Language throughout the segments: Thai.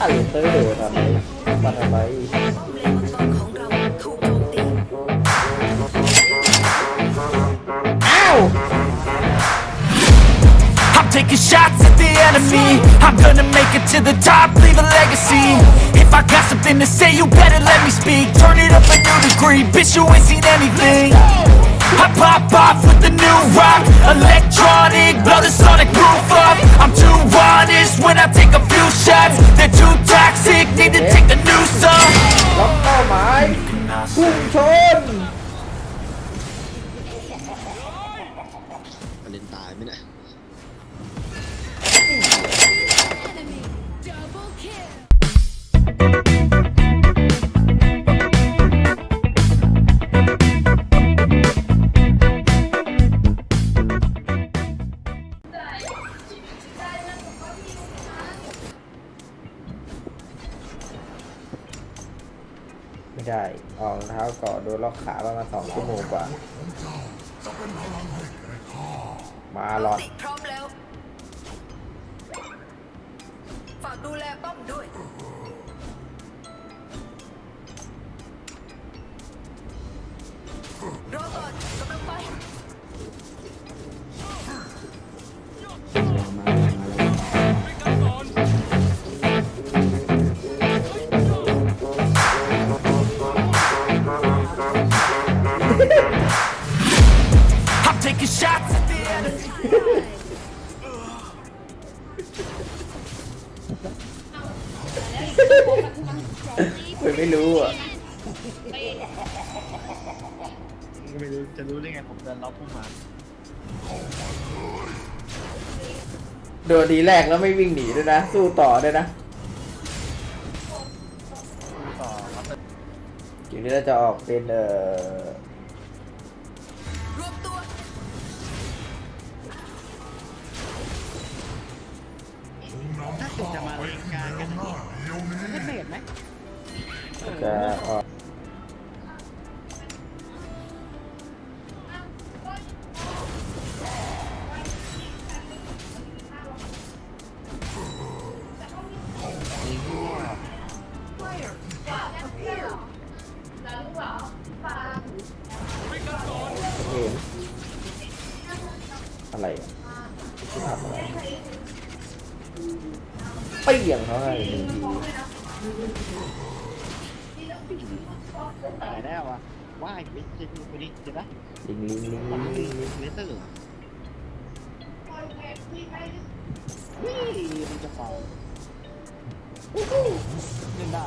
อะไรเตอร์ทำไมมาทำไม เลนมังกรของเราถูกโจมตี อ้าว I'm taking shots at the enemy I'm gonna make it to the top, leave a legacy If I got something to say, you better let me speak Turn it up a new degree, bitch you ain't seen anything I pop off with the new rock Electronic, blow the sonic roof up I'm too honest when I take a few shots They're too toxic, need to take a new song ล็อกเป้าหมายพุ่งชน ไม่ได้ ออกรองเท้าก่อโดนล็อกขาประมาณสองชั่วโมงกว่า มาหลอดพร้อมแล้ว ฝากดูแลป้อมด้วย คุยไม่รู้อะไม่รู้จะรู้ได้ไงผมเดินล็อกพุ่งมาโดนทีแรกแล้วไม่วิ่งหนีด้วยนะ สู้ต่อด้วยนะต่อครับ ทีนี้เราจะออกเป็นเอ่อ ถ้าคุณจะมาเล่นการกันนี่ไม่เบรกไหมจะออ เปี้ยงเขาให้หนึ่งตายแล้วอะว่ายไม่ใช่คนนี้เห็นปะลิงลิงลิงลิงลิงลิงเลเตอร์วิ่งมันจะ fall เล่นได้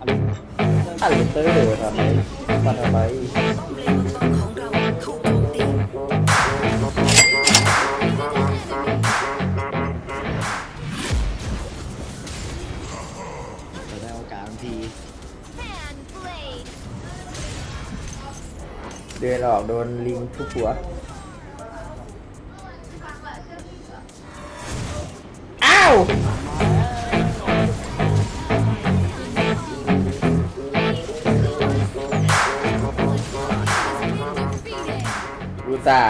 อะไรเตอร์ทำไมมาทำไม ดินออกโดนลิงทุบหัวอ้าวอุต่า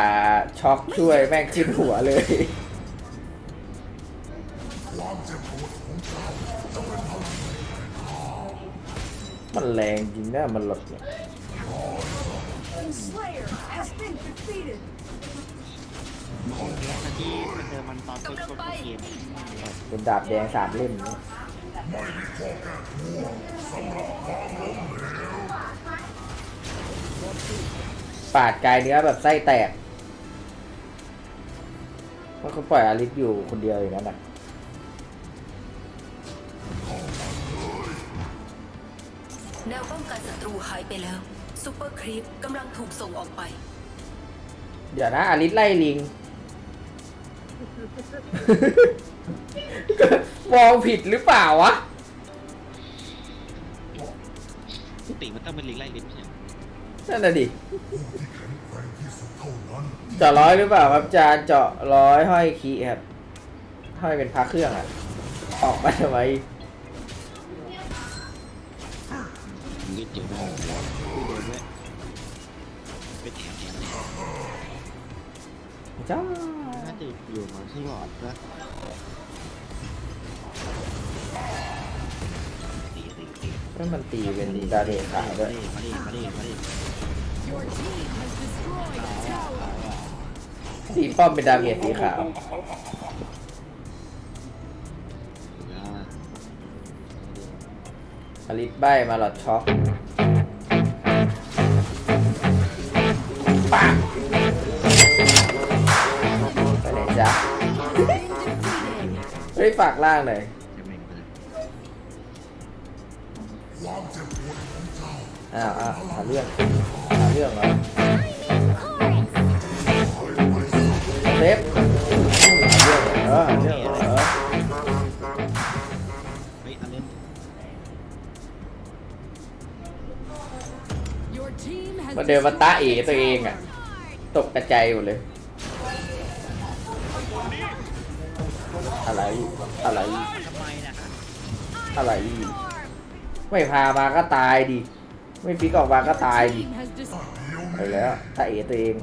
ช็อกช่วยแม่งขึ้นหัวเลยมันแรงจริงนะมันหลดเนี่ย โอเคตะกี้มันเจอมันตอนต้นต้นเกมเป็นดาบแดงสามเล่มเนี่ยปาดกายเนื้อแบบไส้แตกมันก็ปล่อยอาริสอยู่คนเดียวอย่างนั้นอะแนวป้องกันศัตรูหายไปแล้ว ซูเปอร์ครีปกำลังถูกส่งออกไป เดี๋ยวนะอาริสไล่ลิง มองผิดหรือเปล่าวะ ปกติมันต้องเป็นลิงไล่ลิ้นใช่ไหมนั่นน่ะดิ เจาะร้อยหรือเปล่าครับจานเจาะร้อยห้อยคีย์ครับห้อยเป็นพระเครื่องอะ ออกมาทำไม ยืดเยอะมากคือเดินด้วยไปแถวแถวจ้าน่าจะอยู่มาที่หลอดนะตีตีตีแล้วมันตีเป็นดาเรขาด้วยมาดิมาดิมาดิ Your team has destroyed a tower. ตีป้อมเป็นดาเมจสีขาว อลิสใบมาหลอดช็อกปากไปไหนจ๊ะเฮ้ยฝากล่างหน่อยจะแม่งไปเลยอ้าวอ้าวหาเรื่องหาเรื่องเหรอเซฟหาเรื่องเหรอเออหาเรื่องเหรอ มาเดินมาตาเอตัวเองอะ ตกกระจายหมดเลย อะไร อะไร ทำไมนะฮะอะไร ไม่พามาก็ตายดิ ไม่ฟิกออกมาก็ตายดิ ไปแล้วตาเอตัวเอง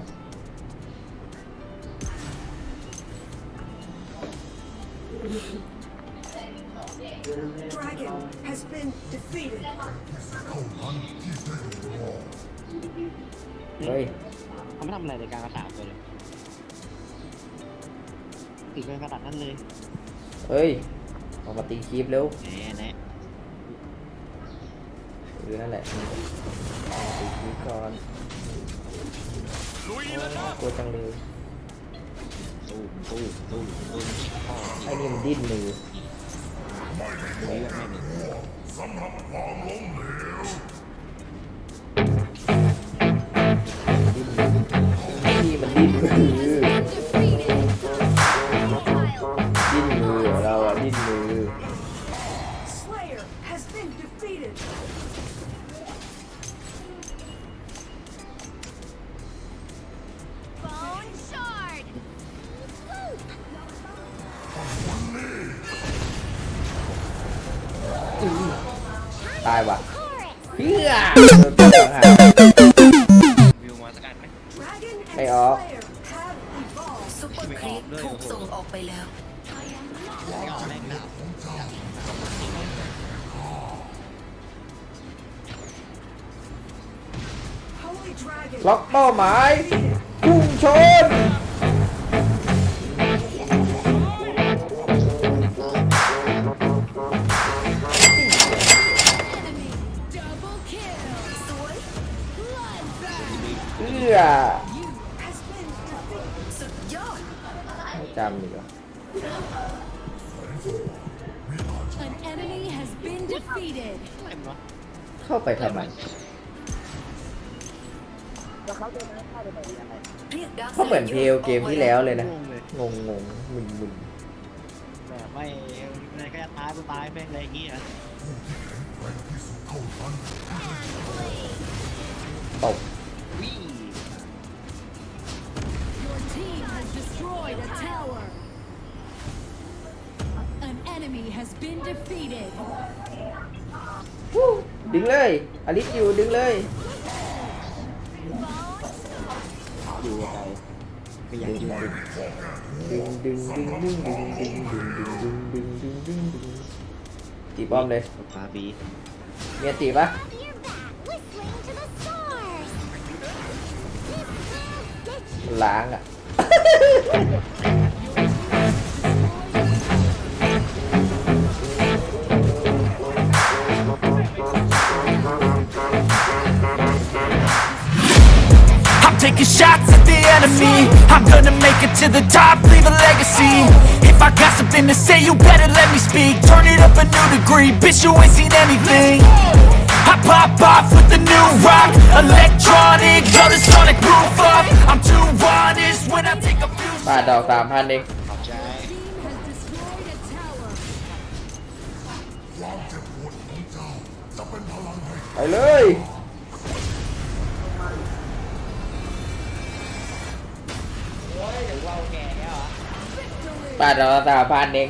Dragon has been defeated. เฮ้ยเขาไม่ทำอะไรในการกระถางตัวเลยติดเป็นกระดาษนั่นเลยเฮ้ยออกมาตีคีบเร็วแหน่แหน่หรือนั่นแหละออกมาตีคีบก่อนโอ้กลัวจังเลยตู้ตู้ตู้ตู้พ่อไอ้นี่มันดิ้นมือเฮ้ยแม่งเลย ตายว่ะเพื่อโดนตัวหางวิวมาสักอันไหม Dragon and Hey, all. Slayer have evolved. ซูเปอร์ครีปถูกส่งออกไปแล้วไม่เอาแม่งดาบ Holy Dragon ล็อกเป้าหมาย defeated. พุ่งชน เอื้อจำดีกแล้เข้าไปทำไมเขาเหมือนเพลเกมที่แล้วเลยนะ งงงงมึนมึนแบบไม่อะไรก็จะตายก็ตายไปอะไรเงี้ยตบวิ่ง Your team has destroyed a tower. An enemy has been defeated. ดึงเลยอลิสอยู่ดึงเลย อยู่ไกลไม่อยากอยู่ดึงดึงดึงดึงดึงดึงดึงดึงดึงดึงดึงดึงดึงตีป้อมเลยฟ้าบี เมียตีปะ ล้างอ่ะ I'm taking shots at the enemy I'm gonna make it to the top, leave a legacy If I got something to say, you better let me speak Turn it up a new degree, bitch you ain't seen anything I pop off with the new rock. Electronic, yo, the sonic roof up. I'm too honest when I take a few บาทดอกสามพันเองขอบใจ team has destroyed a tower. ความเจ็บปวดของเจ้าจะเป็นพลังให้ไปเลย โอ้ยหรือว่าแกเนี่ยเหรอบาทดอกสามพันเอง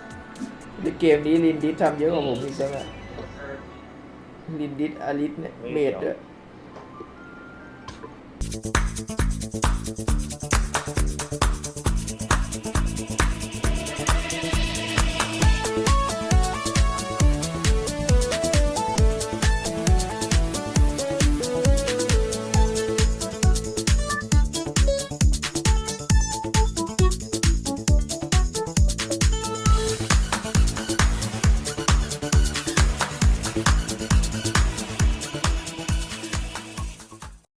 เกมนี้ลินดิสทำเยอะกว่าผมอีกแล้วอะลินดิสอลิสเนี่ยเมดด้วย